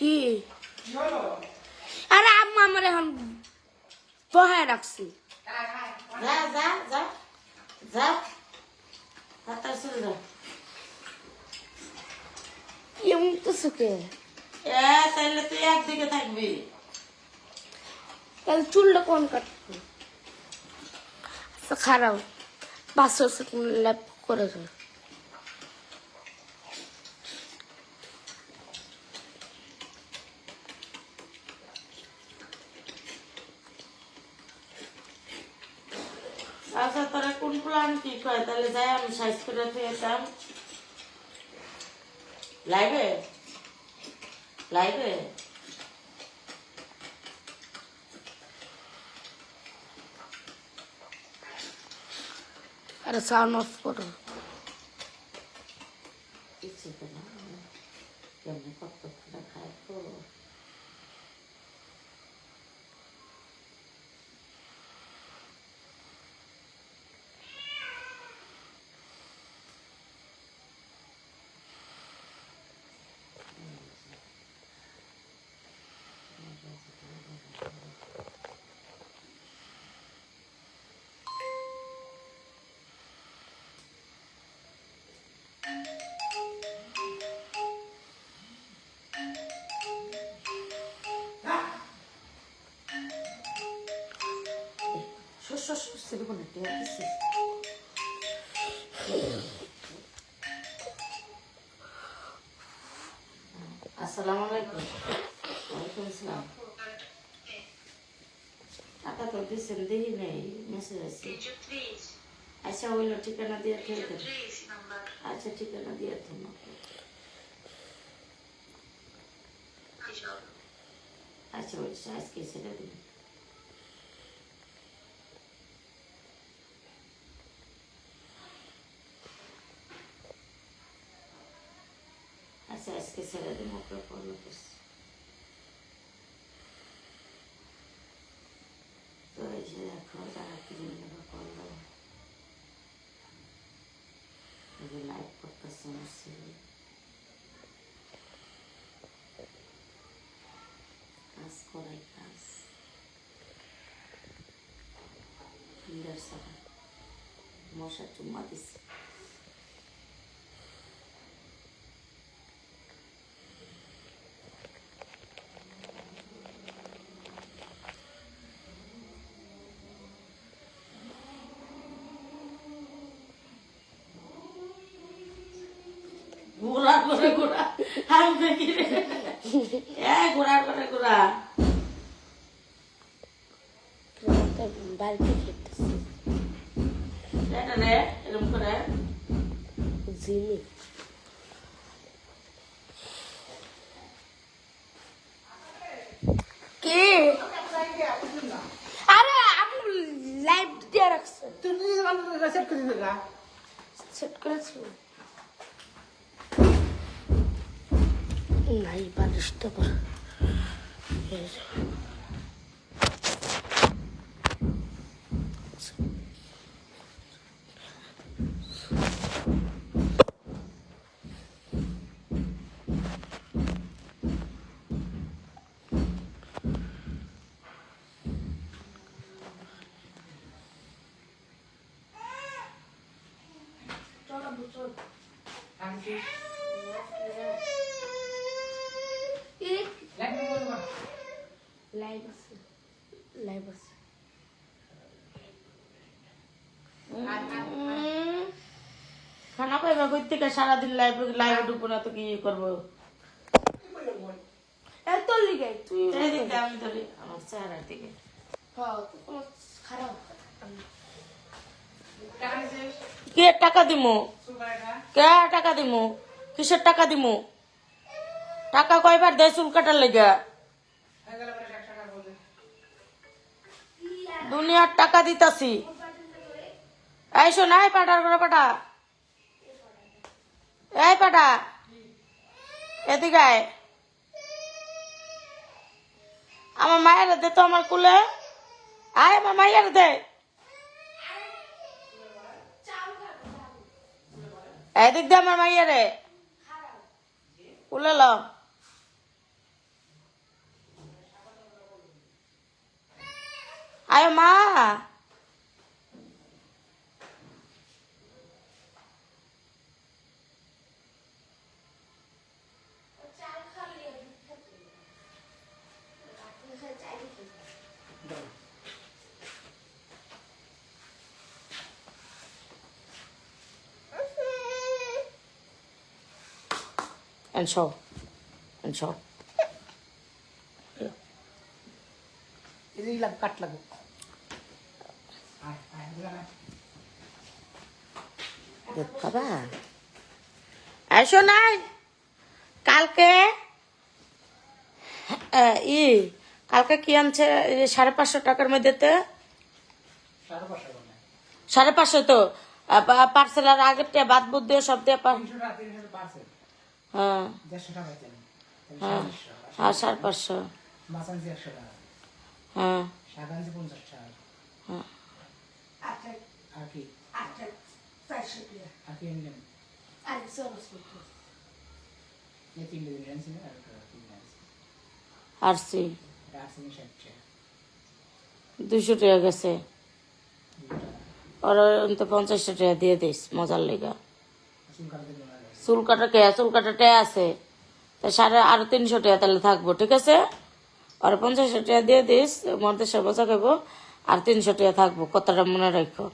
কি? আরে আম্মা আমার এখন বহায় রাখছি। যা যা যা যা তাড়াতাড়ি চলে যা। এমন তো সুখে এ তাহলে তুই একদিকে থাকবি। তাহলে চুলটা কোন কাটবো আচ্ছা খারাপ ল্যাপ করে দেবে আচ্ছা তোরা কোন প্ল্যান কি কয় তাহলে যাই আমি সাইজ করে দিয়েছিলাম লাইভে লাইভে আরে সাউন্ড অফ করো। ইচ্ছে তো না। কেমনি কত খায় তো শস্য শস্য কোনো টেয়া দিছিস আসসালামু আলাইকুম। ওয়ালাইকুম আসসালাম। টাকা তো দিচ্ছেন দেখি নেই মেসেজ আছে। আচ্ছা হইল ঠিকানা দিয়ে দেন। আচ্ছা ঠিকানা দিয়ে দেন। আচ্ছা বলছি, আজকে সেটা দিন। আচ্ছা আজকে ছেড়ে দিন ওকে ফলো করছি তো এই যে দেখো, যারা ক্রিম করল এই যে লাইভ করতেছে আমার ছেলে কাজ করাই কাজ ফিঙ্গার ছাড়া মশা চুম্মা দিচ্ছে ঘোরা করে ঘোরা আমি দেখি রে? এ ঘোরা করে ঘোরা বাড়িতে খেতেছি এটা রে এরকম করে। জিমি কে আরে আমি লাইভ দিয়ে রাখছে সেট করেছি নাই বালিশটা পর এই যে। এই লাইভ আছে লাইভ আছে খানা পাইবা কই থেকে? সারাদিন লাইভ লাইভে ঢুকবো না তো কি করব? এই তোর লিগে? তুই এই দিকে আমি ধরি আমার চেহারার দিকে। হ্যাঁ খারাপ। কে টাকা দিমু? কে টাকা দিমু? কিসের টাকা দিমু? টাকা কয়বার দেয় চুল কাটার লেগে? দুনিয়ার টাকা দিতাছি। এই শোন, এই পাঠার করে পাঠা এই পাঠা এদিকে। আমার মায়ের দে তো আমার কুলে। আয় আমার মায়ের দে। এদিক দে আমার মাইয়ারে। কুলে ল আয় মা And show. And show. এই লাগ কাট লাগো খাবা এসো নাই কালকে ই, কালকে কি আনছে? সাড়ে পাঁচশো টাকার মধ্যেতে সাড়ে পাঁচশো তো। পার্সেল আর আগেরটা বাদ বুদ দিয়ে সব দিয়ে হ্যাঁ। হ্যাঁ সাড়ে পাঁচশো। হ্যাঁ। টাকা দুশো টাকা গেছে। টাকা তো পঞ্চাশটা টাকা দিয়ে দিস মজার লেগা। চুল কাটা কে? চুল কাটাটা আছে। তা সাড়ে আরও তিনশো টাকা তাহলে থাকব ঠিক আছে? আর পঞ্চাশ টাকা দিয়ে দিস মধ্যে সে বসা খাইব আর তিনশো টাকা থাকব কতটা মনে রাখো।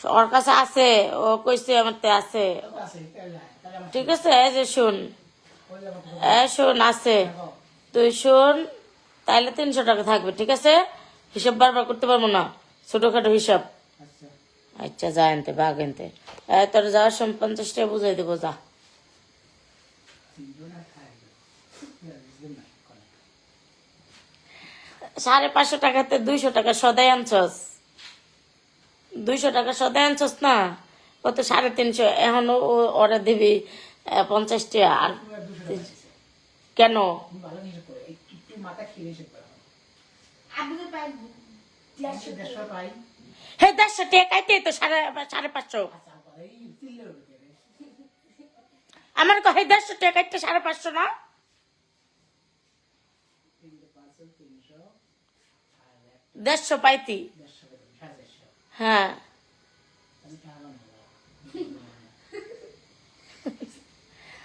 ওর কাছে আছে ও কইছে আমার তে আছে। ঠিক আছে এই যে শুন। এ শুন আছে। তুই শুন তাইলে তিনশো টাকা থাকবে ঠিক আছে? হিসাব বারবার করতে পারব না ছোটখাটো হিসাব। আচ্ছা। আচ্ছা যা আনতে বাঘ আনতে তোর যাওয়ার সময় পঞ্চাশ টাকা বুঝাই দেবো যা তিনজন আর খাই বুঝলেন না করে সাড়ে পাঁচশো টাকাতে দুইশো টাকা সদাই আনছস। দুইশো টাকা সদাই আনছস না? কত? সাড়ে তিনশো। এখন ওরা দিবি আহ, পঞ্চাশ টাকা আর। কেন? হে তো সাড়ে সাড়ে পাঁচশো। আমার কহে দেড়শো টাকা সাড়ে পাঁচশো না তিনটে পাঁচশো তিনশো আর এক দেড়শো পাইতি। হ্যাঁ।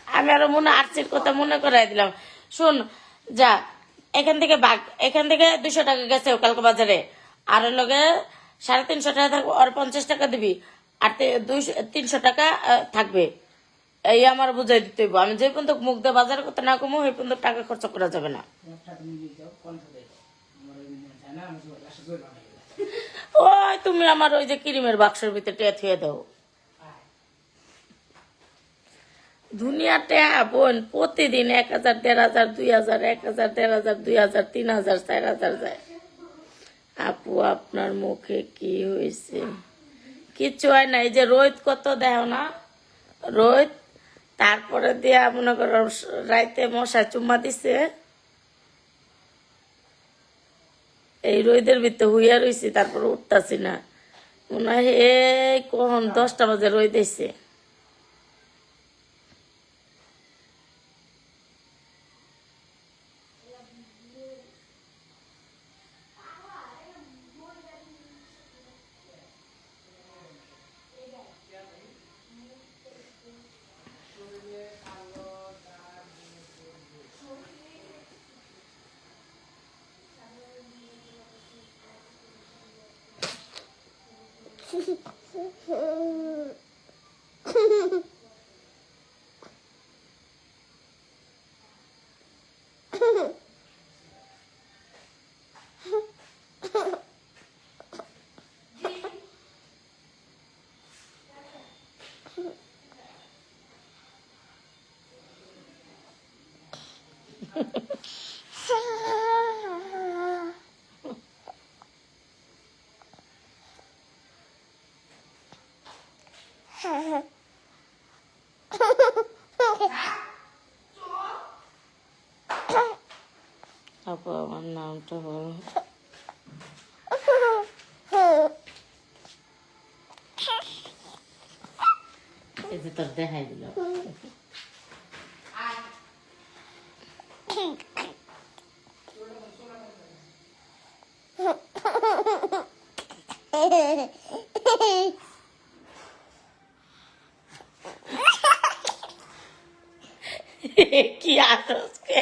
আমি আরও মনে, আর্চির কথা মনে করাই দিলাম। শুন, যা, এখান থেকে বাঘ, এখান থেকে দুশো টাকা গেছে কালকে বাজারে। আর লগে সাড়ে তিনশো টাকা থাকবে আর পঞ্চাশ টাকা দিবি। আর দুইশো, তিনশো টাকা থাকবে। এই আমার বুঝাই দিতে আমি যে পর্যন্ত মুখ দিয়ে বাজার করতে না কমো, সেই পর্যন্ত টাকা খরচ করা যাবে না তোমার টাকা তুমি দিয়ে যাও কণ্ঠ দিয়ে দাও আমার ওই মনে চায় না আমি জোর লাস্টে জোর বানাই ওই তুমি আমার ওই যে ক্রিমের বাক্সের ভিতরে টেয়া থুয়ে দাও। দুনিয়াতে বোন প্রতিদিন এক হাজার, দেড় হাজার, দুই হাজার, এক হাজার, দেড় হাজার, দুই হাজার, তিন হাজার, চার হাজার যায়। আপু, আপনার মুখে কি হয়েছে? কিচ্ছু হয় না, এই যে রোহিত কত দেও না? রোহিত, তারপরে দিয়া মনে করো রাইতে মশা চুম্মা দিছে। এই রোদের ভিতরে হুইয়া রয়েছি তারপর উঠতেছি না। মনে হয় কখন দশটা বাজে রোদ দিছে Ha, ha, ha. এই যে তোর দেখাই দিল কি আসছে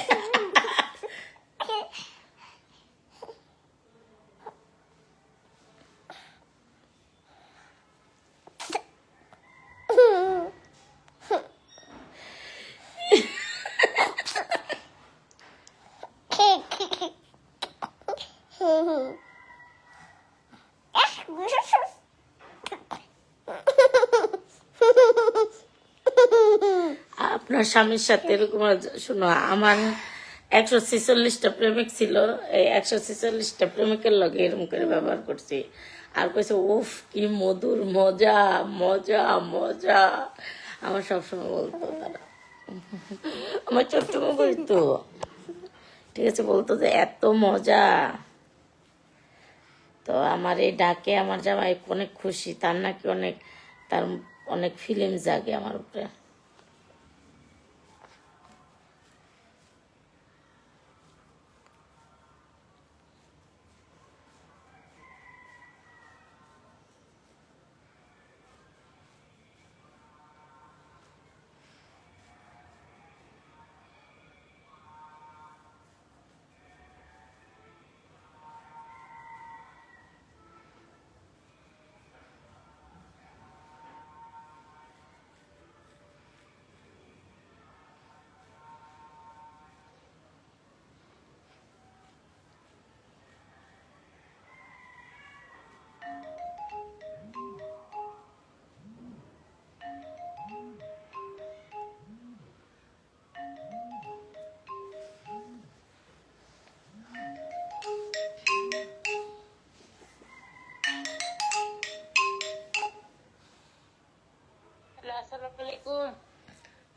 আপনার স্বামীর সাথে এরকম শোনো, আমার একশো ছেচল্লিশটা প্রেমিক ছিল, এই একশো ছেচল্লিশটা প্রেমিকের লগে এরকম করে ব্যবহার করছি। আর কইছে, উফ, কি মধুর মজা মজা মজা। আমার সবসময় বলতো তারা। আমার ছোট্ট বলতো, ঠিক আছে, বলতো যে এত মজা। তো আমার এই ডাকে আমার জামাই অনেক খুশি, তার নাকি অনেক, তার অনেক ফিলিং জাগে আমার উপরে।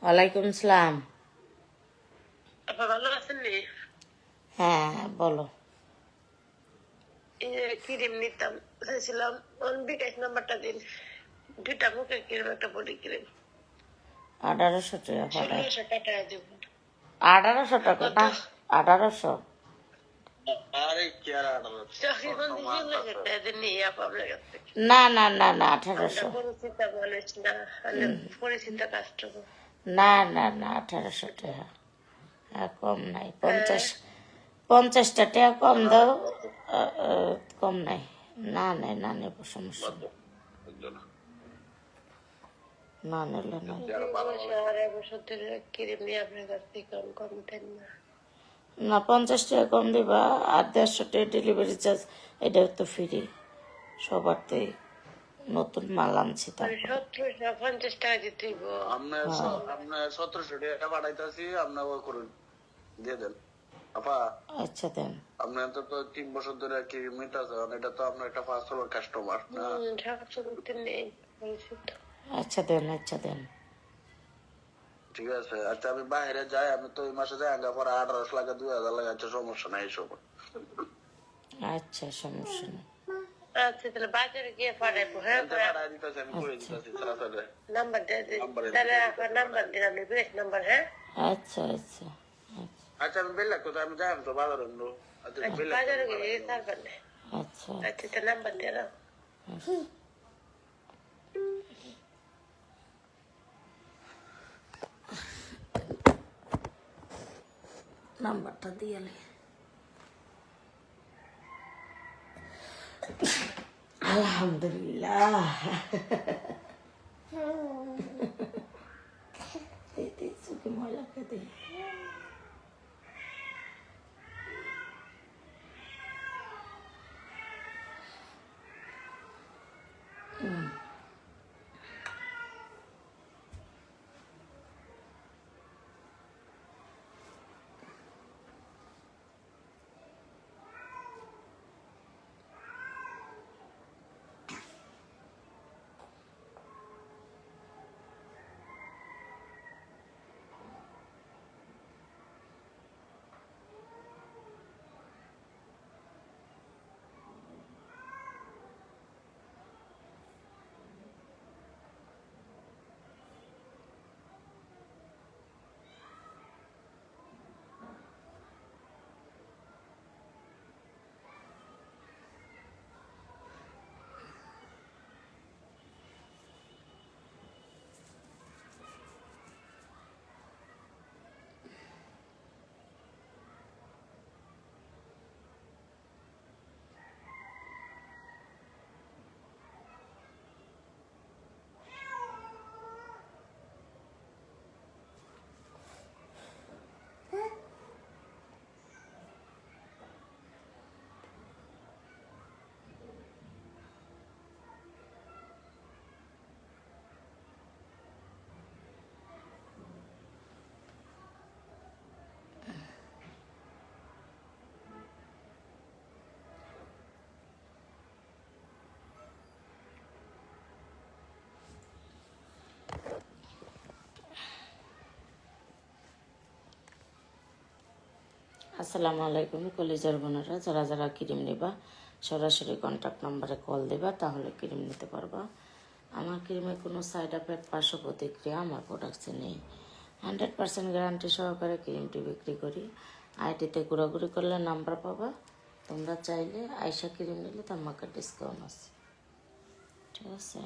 ওয়ালাইকুম সালাম। ভালো আছেন হ্যাঁ বলো। ক্রিম নিতাম চাইছিলাম বিকাশ নাম্বারটা দিন। দুইটা মুখে ক্রিম একটা বডি ক্রিম আঠারোশো টাকা টাকা দেব। আঠারোশো টাকা? না আঠারোশো? না না না না আঠারোশো। পরিচিত মানুষ না পরিচিত কাস্টমার না না না, আঠারোশো টাকা। আর কম নাই, পঞ্চাশ, পঞ্চাশটা টাকা কম দাও কম নাই। না নাই, না নেব, সমস্যা। না পঞ্চাশ টাকা কম দিবা, আর দেড়শো টাকা ডেলিভারি চার্জ এটা তো ফ্রি সবারতেই নতুন মাল আনছি পঞ্চাশ টাকা দিতে হইব আপনার স- আপনার সতেরোশো টাকা পাঠাইতেছি আপনার করুন দিয়ে দেন। আপা আচ্ছা দেন। তো তিন বছর ধরে কি এটা তো আপনার একটা ফার্স্ট কাস্টমার আচ্ছা দেন আচ্ছা দেন। ঠিক আছে আচ্ছা আমি বাইরে যাই আমি তো ওই মাসে যাই আগে পরে আঠারোশো লাগে দুই হাজার লাগে আচ্ছা সমস্যা নাই এইসব আচ্ছা সমস্যা নেই। তাহলে বাজারে গিয়ে পাঠাবো হ্যাঁ পাঠাই দিতেছি আমি করে দিতেছি তাড়াতাড়ি নাম্বার দিয়ে দিন নাম্বার তাহলে আপনার নাম্বার দিলাম বিশ নাম্বার হ্যাঁ আচ্ছা আচ্ছা আচ্ছা আচ্ছা আমি বেলা কোথায় আমি যাই তো বাজারে নো আচ্ছা বেলা বাজারে গিয়ে তারপর না আচ্ছা আচ্ছা তো নাম্বার দিয়ে দাও নাম্বারটা দিয়ে নে। আলহামদুলিল্লাহ এই চোখে ময়লা খেতে আসসালামু আলাইকুম, কলেজের বোনেরা, যারা যারা ক্রিম নেবা, সরাসরি কন্ট্যাক্ট নাম্বারে কল দেবা, তাহলে ক্রিম নিতে পারবা। আমার ক্রিমে কোনো সাইড এফেক্ট পার্শ্ব প্রতিক্রিয়া আমার প্রোডাক্টসে নেই। হান্ড্রেড পার্সেন্ট গ্যারান্টি সহকারে ক্রিমটি বিক্রি করি। আইটিতে ঘোরাঘুরি করলে নাম্বার পাবা। তোমরা চাইলে আয়সা ক্রিম নিলে তার মাকে ডিসকাউন্ট আছে। ঠিক আছে?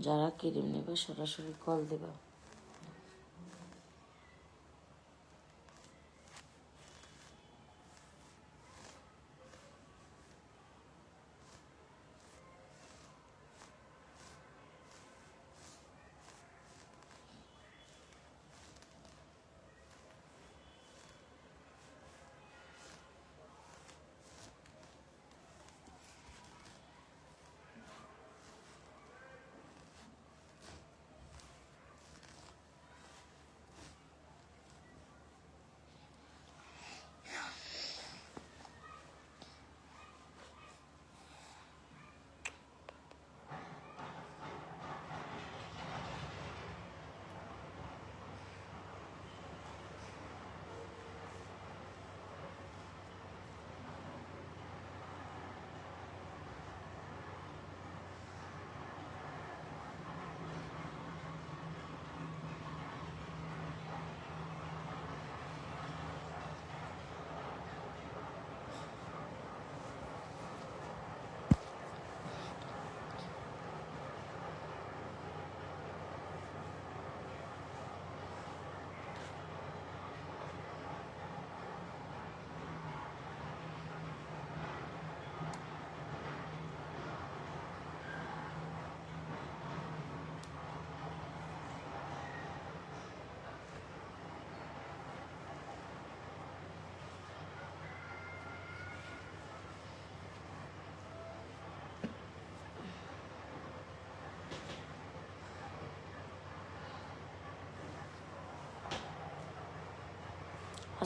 যারা ক্রিম নেবে সরাসরি কল দেবা।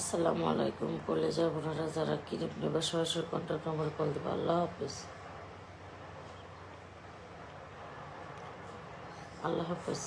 আসসালামু আলাইকুম কলেজের আপনারা যারা কিনে নেবে সরাসরি কন্ট্যাক্ট নম্বর কল দেবে আল্লাহ হাফিজ। আল্লাহ হাফিজ।